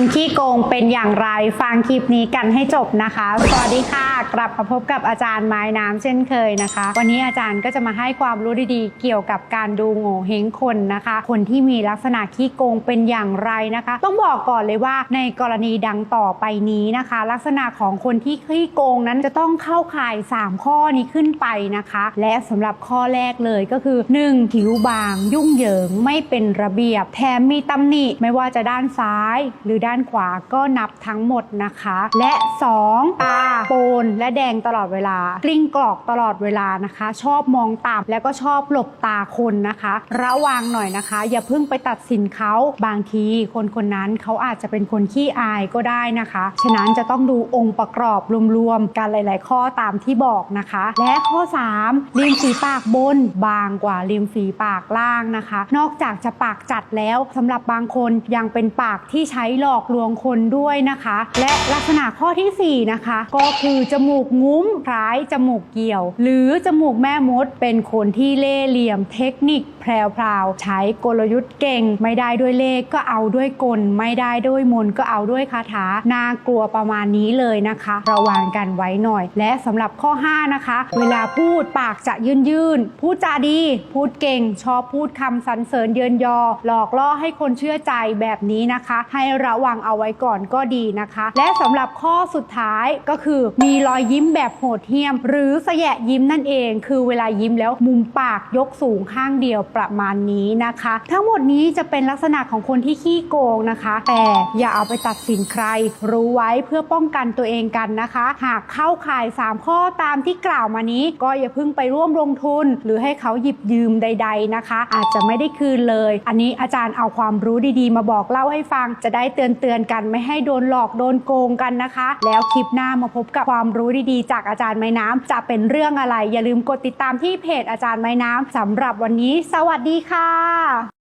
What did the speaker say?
คนขี้โกงเป็นอย่างไรฟังคลิปนี้กันให้จบนะคะ สวัสดีค่ะ กลับมาพบกับอาจารย์ไม้น้ำเช่นเคยนะคะ วันนี้อาจารย์ก็จะมาให้ความรู้ดีๆ เกี่ยวกับการดูโง่เฮงคนนะคะ คนที่มีลักษณะขี้โกงเป็นอย่างไรนะคะ ต้องบอกก่อนเลยว่าในกรณีดังต่อไปนี้นะคะ ลักษณะของคนที่ขี้โกงนั้นจะต้องเข้าข่าย 3 ข้อนี้ขึ้นไปนะคะ และสำหรับข้อแรกเลยก็คือ 1. ผิวบาง ยุ่งเหยิงไม่เป็นระเบียบ แถมมีตำหนิไม่ว่าจะด้านซ้ายหรือด้านขวาก็นับทั้งหมดนะคะ และ 2. ตาโปนและแดงตลอดเวลากลิ้งกรอกตลอดเวลานะคะ ชอบมองต่ำแล้วก็ชอบหลบตาคนนะคะ ระวังหน่อยนะคะ อย่าเพิ่งไปตัดสินเขาบางทีคนคนนั้นเขาอาจจะเป็นคนขี้อายก็ได้นะคะ ฉะนั้นจะต้องดูองค์ประกอบรวมๆกันหลาย ๆ ข้อตามที่บอกนะคะ และข้อ 3 ริมฝีปากบนบางกว่าริมฝีปากล่างนะคะ นอกจากจะปากจัดแล้วสำหรับบางคนยังเป็นปากที่ใช้หลอกลวงคนด้วยนะคะ และลักษณะข้อทีสี่ 4 นะคะ ก็คือจมูกงุ้มคล้ายจมูกเกี่ยว หรือจมูกแม่มดเป็นคนที่เล่เหลี่ยมเทคนิค พรวๆใช้กลยุทธ์เก่ง ไม่ได้ด้วยเลขก็เอาด้วยกล ไม่ได้ด้วยมนก็เอาด้วยคาถาน่ากลัวประมาณนี้เลยนะคะ ระวังกันไว้หน่อย และสำหรับข้อ 5 นะคะ เวลาพูดปากจะยื่นยื่นพูดจาดี พูดเก่ง ชอบพูดคำสรรเสริญเยินยอ หลอกล่อให้คนเชื่อใจแบบนี้นะคะ ให้ระวังเอาไว้ก่อนก็ดีนะคะ และสำหรับข้อสุดท้ายก็คือมีรอยยิ้มแบบโหดเหี้ยม หรือแสยะยิ้มนั่นเอง คือเวลายิ้มแล้วมุมปากยกสูงข้างเดียวประมาณนี้นะคะ ทั้งหมดนี้จะเป็นลักษณะของคนที่ขี้โกงนะคะ แต่อย่าเอาไปตัดสินใคร รู้ไว้เพื่อป้องกันตัวเองกันนะคะ หากเข้าข่าย 3 ข้อตามที่กล่าวมานี้ ก็อย่าเพิ่งไปร่วมลงทุน หรือให้เขาหยิบยืมใด ๆนะคะ อาจจะไม่ได้คืนเลย อันนี้อาจารย์เอาความรู้ดีๆ มาบอกเล่าให้ฟัง จะได้เตือนเตือนๆกันไม่ให้โดนหลอกโดนโกงกันนะคะ แล้วคลิปหน้ามาพบกับความรู้ดีๆ จากอาจารย์ไม้น้ำจะเป็นเรื่องอะไร อย่าลืมกดติดตามที่เพจอาจารย์ไม้น้ำสำหรับวันนี้สวัสดีค่ะ